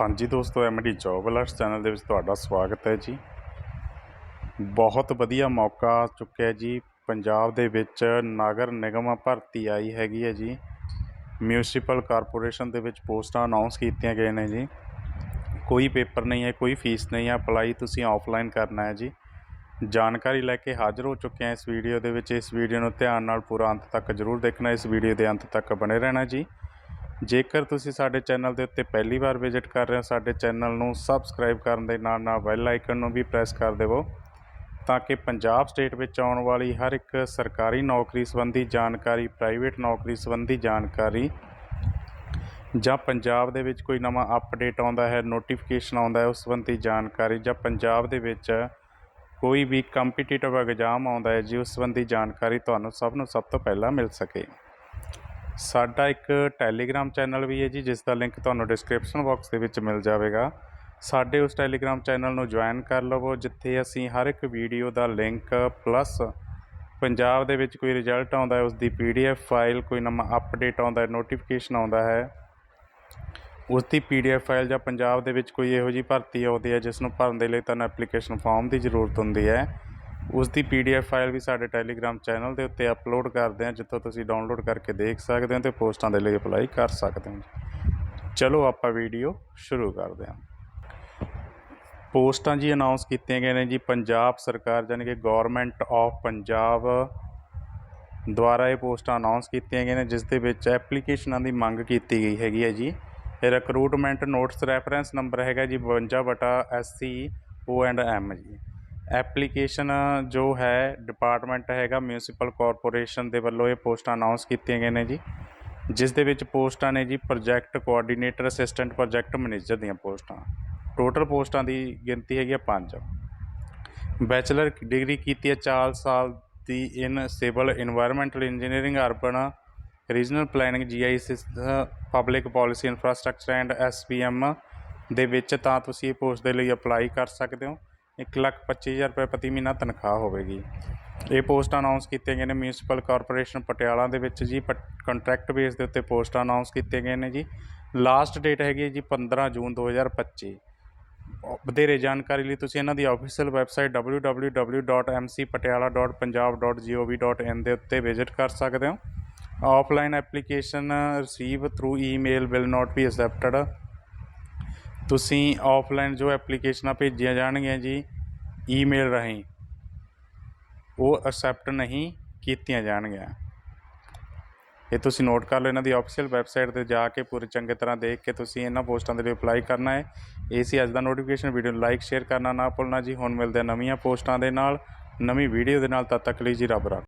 ਹਾਂਜੀ ਦੋਸਤੋ MD job alerts channel ਦੇ ਵਿੱਚ ਤੁਹਾਡਾ ਸਵਾਗਤ ਹੈ ਜੀ। ਬਹੁਤ ਵਧੀਆ ਮੌਕਾ ਆ ਚੁੱਕਿਆ ਜੀ। ਪੰਜਾਬ ਦੇ ਵਿੱਚ ਨਗਰ ਨਿਗਮ ਭਰਤੀ ਆਈ ਹੈਗੀ ਹੈ ਜੀ। ਮਿਊਨਿਸਪਲ ਕਾਰਪੋਰੇਸ਼ਨ ਦੇ ਵਿੱਚ ਪੋਸਟਾਂ ਅਨਾਉਂਸ ਕੀਤੀਆਂ ਗਏ ਨੇ ਜੀ। ਕੋਈ ਪੇਪਰ ਨਹੀਂ ਹੈ, ਕੋਈ ਫੀਸ ਨਹੀਂ ਹੈ ਅਪਲਾਈ ਤੁਸੀਂ ਆਫਲਾਈਨ ਕਰਨਾ ਹੈ ਜੀ। ਜਾਣਕਾਰੀ ਲੈ ਕੇ ਹਾਜ਼ਰ ਹੋ ਚੁੱਕੇ ਹਾਂ ਇਸ ਵੀਡੀਓ ਦੇ ਵਿੱਚ। ਇਸ ਵੀਡੀਓ ਨੂੰ ਧਿਆਨ ਨਾਲ ਪੂਰਾ ਅੰਤ ਤੱਕ ਜ਼ਰੂਰ ਦੇਖਣਾ, ਇਸ ਵੀਡੀਓ ਦੇ ਅੰਤ ਤੱਕ ਬਣੇ ਰਹਿਣਾ ਜੀ। ਜੇਕਰ ਤੁਸੀਂ ਸਾਡੇ ਚੈਨਲ ਦੇ ਉੱਤੇ ਪਹਿਲੀ ਵਾਰ ਵਿਜ਼ਿਟ ਕਰ ਰਹੇ ਹੋ, ਸਾਡੇ ਚੈਨਲ ਨੂੰ ਸਬਸਕ੍ਰਾਈਬ ਕਰਨ ਦੇ ਨਾਲ ਨਾਲ ਬੈਲ ਆਈਕਨ ਨੂੰ ਵੀ ਪ੍ਰੈਸ ਕਰ ਦੇਵੋ ਤਾਂ ਕਿ ਪੰਜਾਬ ਸਟੇਟ ਵਿੱਚ ਆਉਣ ਵਾਲੀ ਹਰ ਇੱਕ ਸਰਕਾਰੀ ਨੌਕਰੀ ਸੰਬੰਧੀ ਜਾਣਕਾਰੀ ਪ੍ਰਾਈਵੇਟ ਨੌਕਰੀ ਸੰਬੰਧੀ ਜਾਣਕਾਰੀ ਜਾਂ ਪੰਜਾਬ ਦੇ ਵਿੱਚ ਕੋਈ ਨਵਾਂ ਅਪਡੇਟ ਆਉਂਦਾ ਹੈ ਨੋਟੀਫਿਕੇਸ਼ਨ ਆਉਂਦਾ ਹੈ, ਉਸ ਸੰਬੰਧੀ ਜਾਣਕਾਰੀ ਜਾਂ ਪੰਜਾਬ ਦੇ ਵਿੱਚ ਕੋਈ ਵੀ ਕੰਪੀਟੀਟਿਵ ਐਗਜ਼ਾਮ ਆਉਂਦਾ ਹੈ ਜੀ, ਉਸ ਸੰਬੰਧੀ ਜਾਣਕਾਰੀ ਤੁਹਾਨੂੰ ਸਭ ਨੂੰ ਸਭ ਤੋਂ ਪਹਿਲਾਂ ਮਿਲ ਸਕੇ। ਸਾਡਾ ਇੱਕ ਟੈਲੀਗ੍ਰਾਮ ਚੈਨਲ ਵੀ ਹੈ ਜੀ, ਜਿਸ ਦਾ ਲਿੰਕ ਤੁਹਾਨੂੰ ਡਿਸਕ੍ਰਿਪਸ਼ਨ ਬਾਕਸ ਦੇ ਵਿੱਚ ਮਿਲ ਜਾਵੇਗਾ। ਸਾਡੇ ਉਸ ਟੈਲੀਗ੍ਰਾਮ ਚੈਨਲ ਨੂੰ ਜੁਆਇਨ ਕਰ ਲਵੋ, ਜਿੱਥੇ ਅਸੀਂ ਹਰ ਇੱਕ ਵੀਡੀਓ ਦਾ ਲਿੰਕ ਪਲੱਸ ਪੰਜਾਬ ਦੇ ਵਿੱਚ ਕੋਈ ਰਿਜ਼ਲਟ ਆਉਂਦਾ ਹੈ ਉਸ ਦੀ ਪੀਡੀਐਫ ਫਾਈਲ ਕੋਈ ਨਵਾਂ ਅਪਡੇਟ ਆਉਂਦਾ ਹੈ ਨੋਟੀਫਿਕੇਸ਼ਨ ਆਉਂਦਾ ਹੈ। ਉਸ ਦੀ ਪੀਡੀਐਫ ਫਾਈਲ ਜਾਂ ਪੰਜਾਬ ਦੇ ਵਿੱਚ ਕੋਈ ਇਹੋ ਜਿਹੀ ਭਰਤੀ ਆਉਂਦੀ ਹੈ, ਜਿਸ ਨੂੰ ਭਰਨ ਦੇ ਲਈ ਤੁਹਾਨੂੰ ਐਪਲੀਕੇਸ਼ਨ ਫਾਰਮ ਦੀ ਜ਼ਰੂਰਤ ਹੁੰਦੀ ਹੈ। ਉਸ ਦੀ ਪੀਡੀਐਫ ਫਾਈਲ ਵੀ ਸਾਡੇ ਟੈਲੀਗ੍ਰਾਮ ਚੈਨਲ ਦੇ ਉੱਤੇ ਅਪਲੋਡ ਕਰਦੇ ਹਾਂ, ਜਿੱਥੋਂ ਤੁਸੀਂ ਡਾਊਨਲੋਡ ਕਰਕੇ ਦੇਖ ਸਕਦੇ ਹੋ ਤੇ ਪੋਸਟਾਂ ਦੇ ਲਈ ਅਪਲਾਈ ਕਰ ਸਕਦੇ ਹੋ ਚਲੋ ਆਪਾਂ ਵੀਡੀਓ ਸ਼ੁਰੂ ਕਰਦੇ ਹਾਂ। ਪੋਸਟਾਂ ਜੀ ਅਨਾਉਂਸ ਕੀਤੀਆਂ ਗਈਆਂ ਨੇ ਜੀ, ਪੰਜਾਬ ਸਰਕਾਰ ਯਾਨੀ ਕਿ ਗਵਰਨਮੈਂਟ ਆਫ ਪੰਜਾਬ ਦੁਆਰਾ ਇਹ ਪੋਸਟਾਂ ਅਨਾਉਂਸ ਕੀਤੀਆਂ ਗਈਆਂ ਨੇ ਜਿਸ ਦੇ ਵਿੱਚ ਐਪਲੀਕੇਸ਼ਨਾਂ ਦੀ ਮੰਗ ਕੀਤੀ ਗਈ ਹੈਗੀ ਹੈ ਜੀ। ਇਹ ਰਿਕਰੂਟਮੈਂਟ ਨੋਟਸ ਰੈਫਰੈਂਸ ਨੰਬਰ ਹੈਗਾ ਜੀ 52 ਬਟਾ ਐਸਸੀ ਓ ਐਂਡ ਐਮ ਜੀ। ਐਪਲੀਕੇਸ਼ਨ ਜੋ ਹੈ, ਡਿਪਾਰਟਮੈਂਟ ਹੈਗਾ ਮਿਊਨਿਸਪਲ ਕਾਰਪੋਰੇਸ਼ਨ ਦੇ ਵੱਲੋਂ ਇਹ ਪੋਸਟਾਂ ਅਨਾਉਂਸ ਕੀਤੀਆਂ ਗਈਆਂ ਨੇ ਜੀ। ਜਿਸ ਦੇ ਵਿੱਚ ਪੋਸਟਾਂ ਨੇ ਜੀ project coordinator assistant project manager ਦੀਆਂ ਪੋਸਟਾਂ। ਟੋਟਲ ਪੋਸਟਾਂ ਦੀ ਗਿਣਤੀ ਹੈਗੀ ਆ 5 ਬੈਚਲਰ ਡਿਗਰੀ ਕੀਤੀ ਹੈ 4 ਸਾਲ ਦੀ in civil environmental engineering urban regional planning GIS public policy infrastructure and SPM ਦੇ ਵਿੱਚ ਤਾਂ ਤੁਸੀਂ ਇਹ ਪੋਸਟ ਦੇ ਲਈ ਅਪਲਾਈ ਕਰ ਸਕਦੇ ਹੋ। ਇੱਕ ਲੱਖ ਪੱਚੀ ਹਜ਼ਾਰ ਰੁਪਏ ਪ੍ਰਤੀ ਮਹੀਨਾ ਤਨਖਾਹ ਹੋਵੇਗੀ। ਇਹ ਪੋਸਟ ਅਨਾਉਂਸ ਕੀਤੇ ਗਏ ਨੇ ਮਿਊਨਿਸਪਲ ਕਾਰਪੋਰੇਸ਼ਨ ਪਟਿਆਲਾ ਦੇ ਵਿੱਚ ਜੀ ਕੰਟਰੈਕਟ ਬੇਸ ਦੇ ਉੱਤੇ ਪੋਸਟ ਅਨਾਉਂਸ ਕੀਤੇ ਗਏ ਨੇ ਜੀ। ਲਾਸਟ ਡੇਟ ਹੈਗੀ ਹੈ ਜੀ 15 ਜੂਨ 2025 ਵਧੇਰੇ ਜਾਣਕਾਰੀ ਲਈ ਤੁਸੀਂ ਇਹਨਾਂ ਦੀ ਆਫੀਸ਼ੀਅਲ ਵੈਬਸਾਈਟ www.mcpatiala.punjab.gov.in ਦੇ ਉੱਤੇ ਵਿਜ਼ਿਟ ਕਰ ਸਕਦੇ ਹੋ। Offline application receive through email will not be accepted ਤੁਸੀਂ ਆਫਲਾਈਨ ਜੋ ਐਪਲੀਕੇਸ਼ਨਾਂ ਭੇਜੀਆਂ ਜਾਣਗੀਆਂ ਜੀ ਈਮੇਲ ਰਾਹੀਂ। ਉਹ ਅਸੈਪਟ ਨਹੀਂ ਕੀਤੀਆਂ ਜਾਣਗੀਆਂ। ਇਹ ਤੁਸੀਂ ਨੋਟ ਕਰ ਲਓ, ਇਹਨਾਂ ਦੀ ਆਫੀਸ਼ੀਅਲ ਵੈਬਸਾਈਟ ਤੇ ਜਾ ਕੇ ਪੂਰੇ ਚੰਗੇ ਤਰ੍ਹਾਂ ਦੇਖ ਕੇ ਤੁਸੀਂ ਇਹਨਾਂ ਪੋਸਟਾਂ ਦੇ ਲਈ ਅਪਲਾਈ ਕਰਨਾ ਹੈ। ਇਹ ਸੀ ਅੱਜ ਦਾ ਨੋਟੀਫਿਕੇਸ਼ਨ ਵੀਡੀਓ ਨੂੰ ਲਾਈਕ ਸ਼ੇਅਰ ਕਰਨਾ ਨਾ ਭੁੱਲਣਾ ਜੀ। ਹੁਣ ਮਿਲਦੇ ਹਾਂ ਨਵੀਆਂ ਪੋਸਟਾਂ ਦੇ ਨਾਲ, ਨਵੀਂ ਵੀਡੀਓ ਦੇ ਨਾਲ, ਤਦ ਤੱਕ ਲਈ ਜੀ ਰੱਬ ਰੱਖ।